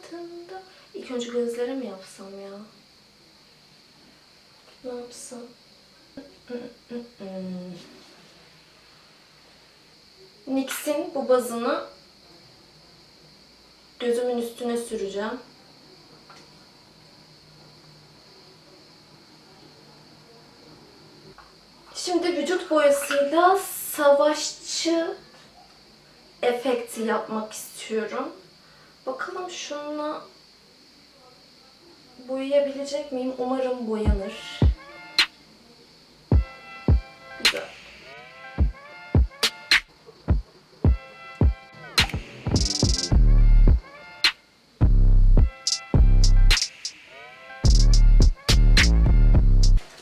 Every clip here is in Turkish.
altında. İlk önce gözlere mi yapsam ya? Ne yapsam? NYX'in bu bazını gözümün üstüne süreceğim. Şimdi vücut boyasıyla savaşçı efekti yapmak istiyorum. Bakalım şununla boyayabilecek miyim? Umarım boyanır.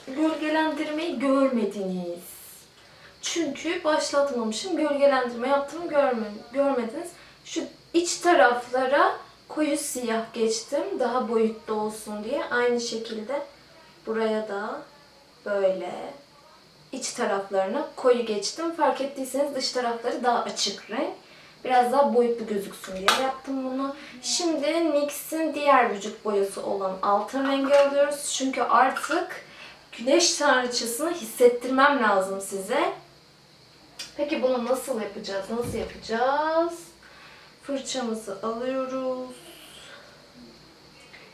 Gölgelendirmeyi görmediniz. Çünkü başlatmamışım. Gölgelendirme yaptığımı görme, görmediniz. Şu iç taraflara koyu siyah geçtim. Daha boyutlu olsun diye. Aynı şekilde buraya da böyle iç taraflarına koyu geçtim. Fark ettiyseniz dış tarafları daha açık renk. Biraz daha boyutlu gözüksün diye yaptım bunu. Şimdi NYX'in diğer vücut boyası olan altın rengi alıyoruz. Çünkü artık güneş tanrıçasını hissettirmem lazım size. Peki bunu nasıl yapacağız? Nasıl yapacağız? Fırçamızı alıyoruz.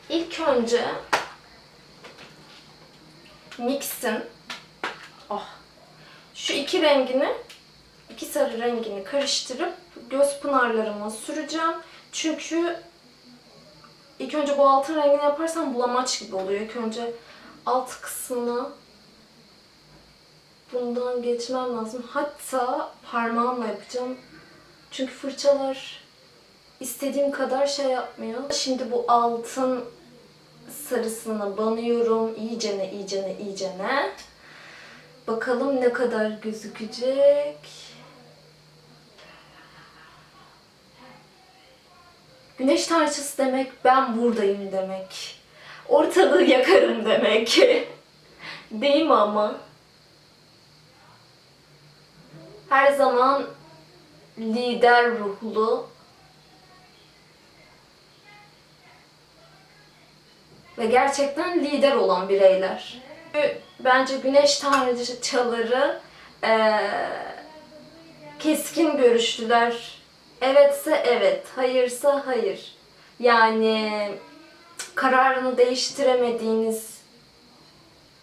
İlk önce NYX'in oh, şu iki rengini, iki sarı rengini karıştırıp göz pınarlarıma süreceğim. Çünkü ilk önce bu altın rengini yaparsam bulamaç gibi oluyor. İlk önce alt kısmına bundan geçmem lazım. Hatta parmağımla yapacağım. Çünkü fırçalar istediğim kadar şey yapmıyor. Şimdi bu altın sarısını banıyorum. İyicene, iyicene, iyicene. Bakalım ne kadar gözükecek. Güneş tanrıçası demek ben buradayım demek. Ortalığı yakarım demek. Değil mi ama? Her zaman lider ruhlu ve gerçekten lider olan bireyler. Bence güneş tanrıçaları eee, keskin görüşlüler. Evetse evet, hayırsa hayır. Yani kararını değiştiremediğiniz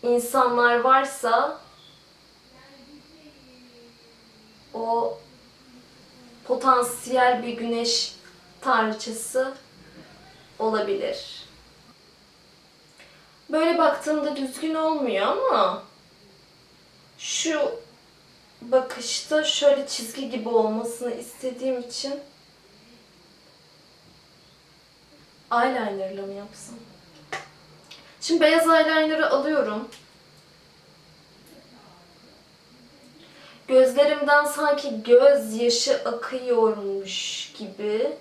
insanlar varsa o potansiyel bir güneş tanrıçası olabilir. Böyle baktığımda düzgün olmuyor ama şu bakışta şöyle çizgi gibi olmasını istediğim için eyelinerla mı yapsam? Şimdi beyaz eyeliner'ı alıyorum. Gözlerimden sanki gözyaşı akıyormuş gibi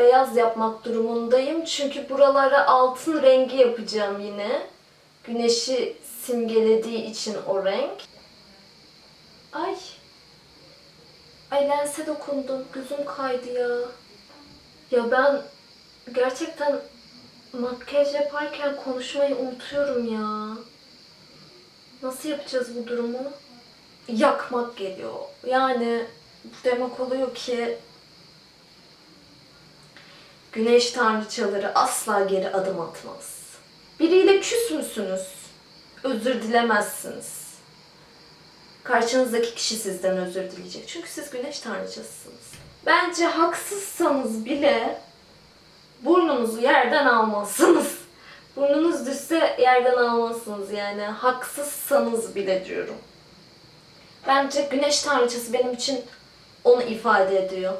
beyaz yapmak durumundayım. Çünkü buralara altın rengi yapacağım yine. Güneşi simgelediği için o renk. Ay. Ay lense dokundum. Gözüm kaydı ya. Ya ben gerçekten makyaj yaparken konuşmayı unutuyorum ya. Nasıl yapacağız bu durumu? Yakmak geliyor. Yani demek oluyor ki güneş tanrıçaları asla geri adım atmaz. Biriyle küs müsünüz? Özür dilemezsiniz. Karşınızdaki kişi sizden özür dileyecek. Çünkü siz güneş tanrıçasısınız. Bence haksızsanız bile burnunuzu yerden almazsınız. Burnunuz düşse yerden almazsınız yani. Haksızsanız bile diyorum. Bence güneş tanrıçası benim için onu ifade ediyor.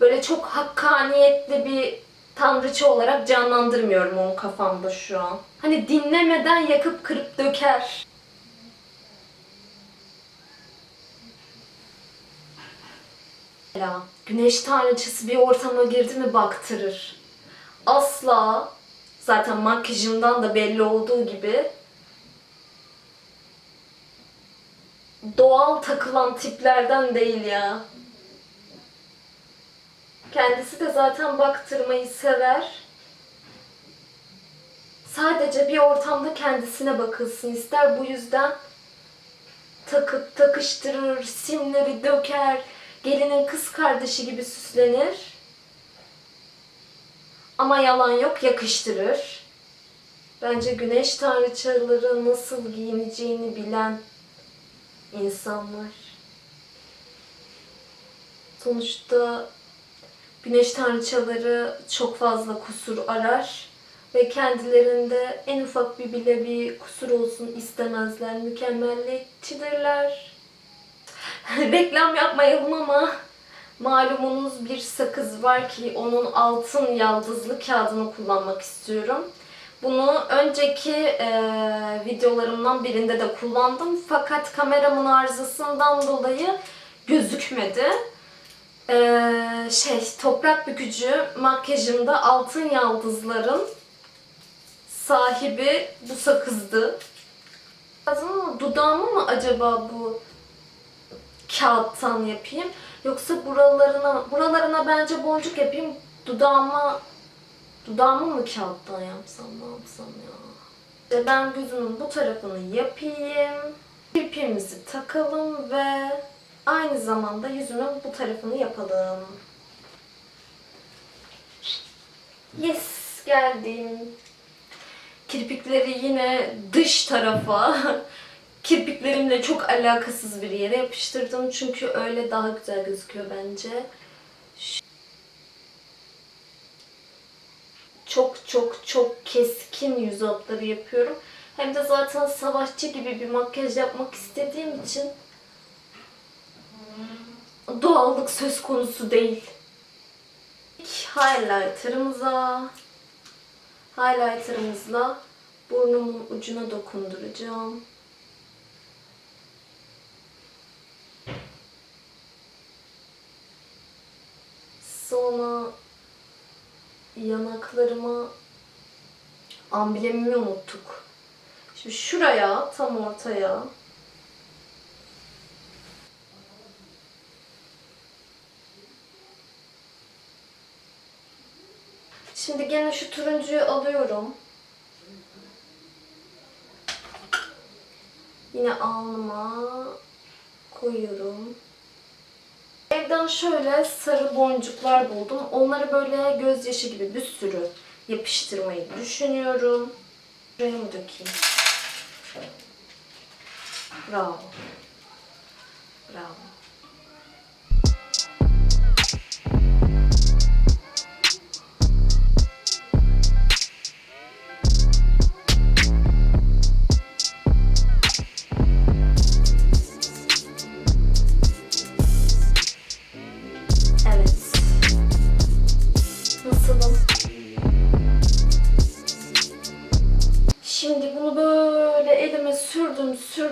Böyle çok hakkaniyetli bir tanrıça olarak canlandırmıyorum onu kafamda şu an. Hani dinlemeden yakıp kırıp döker. Mesela güneş tanrıçası bir ortama girdi mi baktırır. Asla zaten makyajımdan da belli olduğu gibi doğal takılan tiplerden değil ya. Kendisi de zaten baktırmayı sever. sadece bir ortamda kendisine bakılsın ister. Bu yüzden takıp takıştırır, simleri döker, gelinin kız kardeşi gibi süslenir. Ama yalan yok, yakıştırır. Bence güneş tanrıçaları nasıl giyineceğini bilen insanlar. Sonuçta güneş tanrıçaları çok fazla kusur arar ve kendilerinde en ufak bir bile bir kusur olsun istemezler. Mükemmelliyetçidirler. Reklam yapmayalım ama malumunuz bir sakız var ki onun altın yaldızlı kağıdını kullanmak istiyorum. Bunu önceki e, videolarımdan birinde de kullandım fakat kameramın arızasından dolayı gözükmedi. E, şey toprak bükücü makyajımda altın yaldızların sahibi bu sakızdı. Ama dudağımı mı acaba bu kağıttan yapayım? Yoksa buralarına buralarına bence boncuk yapayım. Dudağıma dudağımı mı kağıttan yapsam ne yapsam ya? İşte ben gözümün bu tarafını yapayım. Kirpiğimizi takalım ve aynı zamanda yüzümün bu tarafını yapalım. Yes geldim. Kirpikleri yine dış tarafa kirpiklerimle çok alakasız bir yere yapıştırdım. Çünkü öyle daha güzel gözüküyor bence. Çok çok çok keskin yüz hatları yapıyorum. Hem de zaten savaşçı gibi bir makyaj yapmak istediğim için doğallık söz konusu değil. Highlighter'ımıza highlighter'ımızla burnumun ucuna dokunduracağım. Sonra yanaklarıma amblemimi unuttuk. Şimdi şuraya, tam ortaya Şimdi gene şu turuncuyu alıyorum. Yine alnıma koyuyorum. Evden şöyle sarı boncuklar buldum. Onları böyle gözyaşı gibi bir sürü yapıştırmayı düşünüyorum. Buraya mı dökeyim? Bravo. Bravo.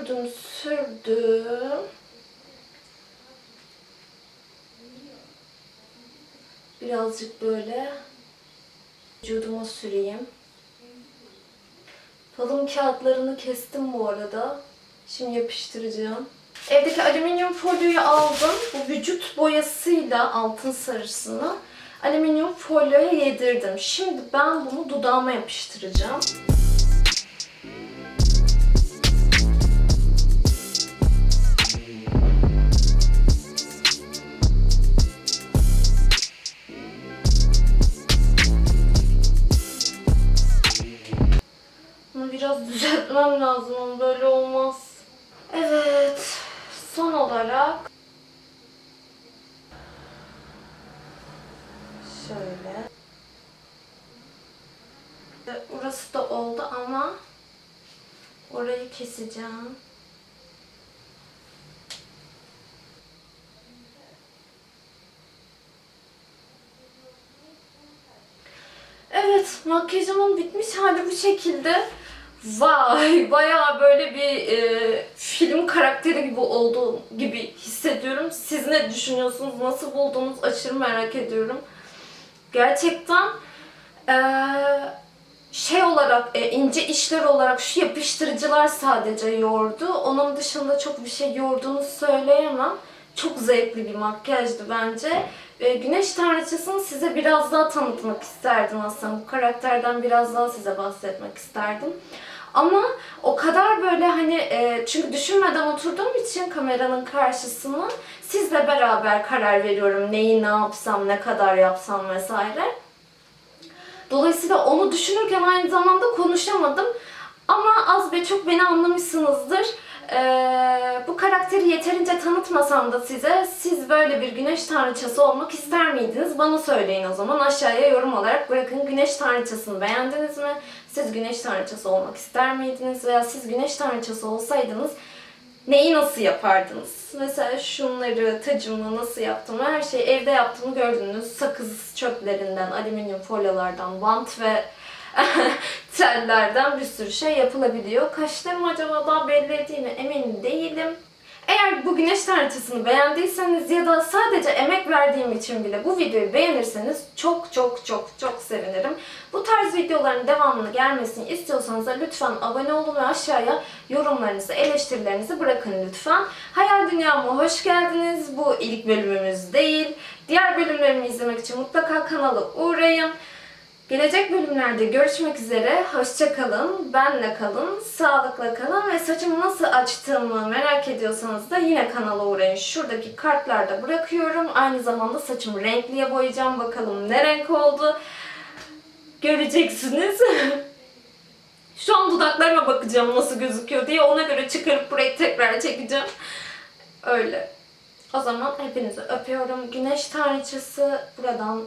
Sürdüm, sürdüm. Birazcık böyle vücuduma süreyim. Falım kağıtlarını kestim bu arada. Şimdi yapıştıracağım. Evdeki alüminyum folyoyu aldım. Bu vücut boyasıyla altın sarısını alüminyum folyoya yedirdim. Şimdi ben bunu dudağıma yapıştıracağım. Bunu biraz düzeltmem lazım. Böyle olmaz. Evet. Son olarak şöyle. Orası da oldu ama orayı keseceğim. Evet, makyajımın bitmiş hali bu şekilde. Vay, bayağı böyle bir e, film karakteri gibi olduğu gibi hissediyorum. Siz ne düşünüyorsunuz? Nasıl buldunuz? Aşırı merak ediyorum. Gerçekten e, şey olarak, e, ince işler olarak şu yapıştırıcılar sadece yordu. Onun dışında çok bir şey yorduğunu söyleyemem. Çok zevkli bir makyajdı bence. e, güneş tanrıçasını size biraz daha tanıtmak isterdim aslında. Bu karakterden biraz daha size bahsetmek isterdim. Ama o kadar böyle hani e, çünkü düşünmeden oturduğum için kameranın karşısına sizle beraber karar veriyorum neyi ne yapsam, ne kadar yapsam vesaire. Dolayısıyla onu düşünürken aynı zamanda konuşamadım. Ama az ve çok beni anlamışsınızdır. Ee, karakteri yeterince tanıtmasam da size, siz böyle bir güneş tanrıçası olmak ister miydiniz? Bana söyleyin o zaman. Aşağıya yorum olarak bırakın. Güneş tanrıçasını beğendiniz mi? Siz güneş tanrıçası olmak ister miydiniz? Veya siz güneş tanrıçası olsaydınız neyi nasıl yapardınız? Mesela şunları, tacımı nasıl yaptım? Her şeyi evde yaptığımı gördünüz. Sakız çöplerinden, alüminyum folyolardan, bant ve tellerden bir sürü şey yapılabiliyor. Kaşlarım acaba daha belli ettiğimi emin değilim. Eğer bu güneş tanrıçasını beğendiyseniz ya da sadece emek verdiğim için bile bu videoyu beğenirseniz çok çok çok çok sevinirim. Bu tarz videoların devamını gelmesini istiyorsanız da lütfen abone olun ve aşağıya yorumlarınızı, eleştirilerinizi bırakın lütfen. Hayal Dünyama hoş geldiniz. Bu ilk bölümümüz değil. Diğer bölümlerimi izlemek için mutlaka kanala uğrayın. Gelecek bölümlerde görüşmek üzere. Hoşça kalın, benle kalın, sağlıkla kalın ve saçımı nasıl açtığımı merak ediyorsanız da yine kanala uğrayın. Şuradaki kartlarda bırakıyorum. Aynı zamanda saçımı renkliye boyayacağım. Bakalım ne renk oldu. Göreceksiniz. Şu an dudaklarıma bakacağım nasıl gözüküyor diye. Ona göre çıkarıp burayı tekrar çekeceğim. Öyle. O zaman hepinizi öpüyorum. Güneş tanrıçası buradan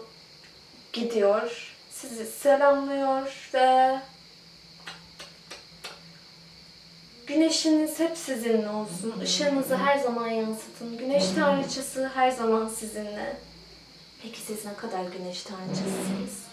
gidiyor. Sizi selamlıyor ve güneşiniz hep sizinle olsun. Işığınızı her zaman yansıtın. Güneş tanrıçası her zaman sizinle. Peki siz ne kadar güneş tanrıçasısınız?